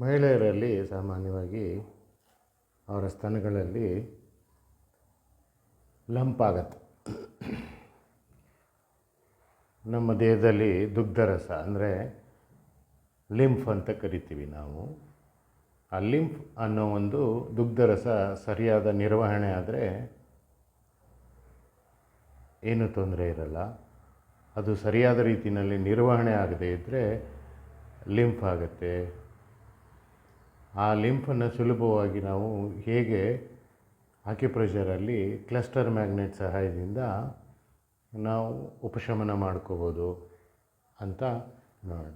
ಮಹಿಳೆಯರಲ್ಲಿ ಸಾಮಾನ್ಯವಾಗಿ ಅವರ ಸ್ತನಗಳಲ್ಲಿ ಲಂಪ್ ಆಗತ್ತೆ. ನಮ್ಮ ದೇಹದಲ್ಲಿ ದುಗ್ಧರಸ ಅಂದರೆ ಲಿಂಫ್ ಅಂತ ಕರಿತೀವಿ ನಾವು. ಆ ಲಿಂಫ್ ಅನ್ನೋ ಒಂದು ದುಗ್ಧರಸ ಸರಿಯಾದ ನಿರ್ವಹಣೆ ಆದರೆ ಏನೂ ತೊಂದರೆ ಇರಲ್ಲ. ಅದು ಸರಿಯಾದ ರೀತಿಯಲ್ಲಿ ನಿರ್ವಹಣೆ ಆಗದೇ ಇದ್ದರೆ ಲಿಂಫ್ ಆಗುತ್ತೆ. ಆ ಲಿಂಫನ್ನು ಸುಲಭವಾಗಿ ನಾವು ಹೇಗೆ ಆಕ್ಯುಪ್ರೆಷರಲ್ಲಿ ಕ್ಲಸ್ಟರ್ ಮ್ಯಾಗ್ನೆಟ್ ಸಹಾಯದಿಂದ ನಾವು ಉಪಶಮನ ಮಾಡ್ಕೋಬೋದು ಅಂತ ನೋಡೋಣ.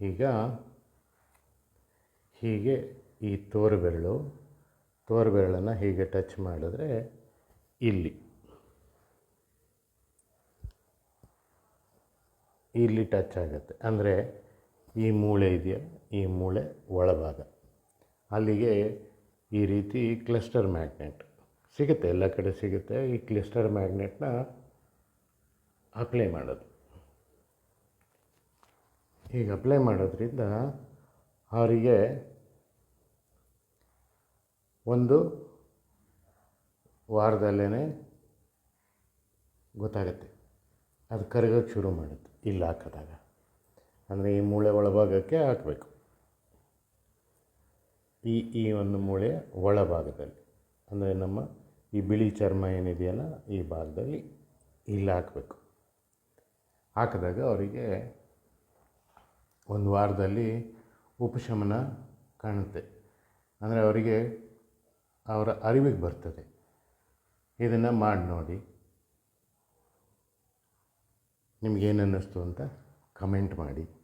ಈಗ ಹೀಗೆ ಈ ತೋರ್ಬೆರಳು, ತೋರುಬೆರಳನ್ನು ಹೀಗೆ ಟಚ್ ಮಾಡಿದ್ರೆ ಇಲ್ಲಿ ಇಲ್ಲಿ ಟಚ್ ಆಗುತ್ತೆ. ಅಂದರೆ ಈ ಮೂಳೆ ಇದೆಯಾ? ಈ ಮೂಳೆ ಒಳಭಾಗ. ಅಲ್ಲಿಗೆ ಈ ರೀತಿ ಕ್ಲಸ್ಟರ್ ಮ್ಯಾಗ್ನೆಟ್ ಸಿಗುತ್ತೆ, ಎಲ್ಲ ಕಡೆ ಸಿಗುತ್ತೆ. ಈ ಕ್ಲಸ್ಟರ್ ಮ್ಯಾಗ್ನೆಟ್ನ ಅಪ್ಲೈ ಮಾಡೋದು. ಈಗ ಅಪ್ಲೈ ಮಾಡೋದ್ರಿಂದ ಅವರಿಗೆ ಒಂದು ವಾರದಲ್ಲೇ ಗೊತ್ತಾಗುತ್ತೆ. ಅದು ಕರಗೋಕ್ಕೆ ಶುರು ಮಾಡುತ್ತೆ, ಇಲ್ಲಿ ಹಾಕಿದಾಗ. ಅಂದರೆ ಈ ಮೂಳೆ ಒಳಭಾಗಕ್ಕೆ ಹಾಕಬೇಕು. ಈ ಈ ಒಂದು ಮೂಳೆಯ ಒಳಭಾಗದಲ್ಲಿ. ಅಂದರೆ ನಮ್ಮ ಈ ಬಿಳಿ ಚರ್ಮ ಏನಿದೆಯಲ್ಲ, ಈ ಭಾಗದಲ್ಲಿ ಇಲ್ಲಿ ಹಾಕಬೇಕು. ಹಾಕಿದಾಗ ಅವರಿಗೆ ಒಂದು ವಾರದಲ್ಲಿ ಉಪಶಮನ ಕಾಣುತ್ತೆ. ಅಂದರೆ ಅವರಿಗೆ ಅವರ ಅರಿವಿಗೆ ಬರ್ತದೆ. ಇದನ್ನು ಮಾಡಿ ನೋಡಿ. ನಿಮಗೇನು ಅನ್ನಿಸ್ತು ಅಂತ ಕಮೆಂಟ್ ಮಾಡಿ.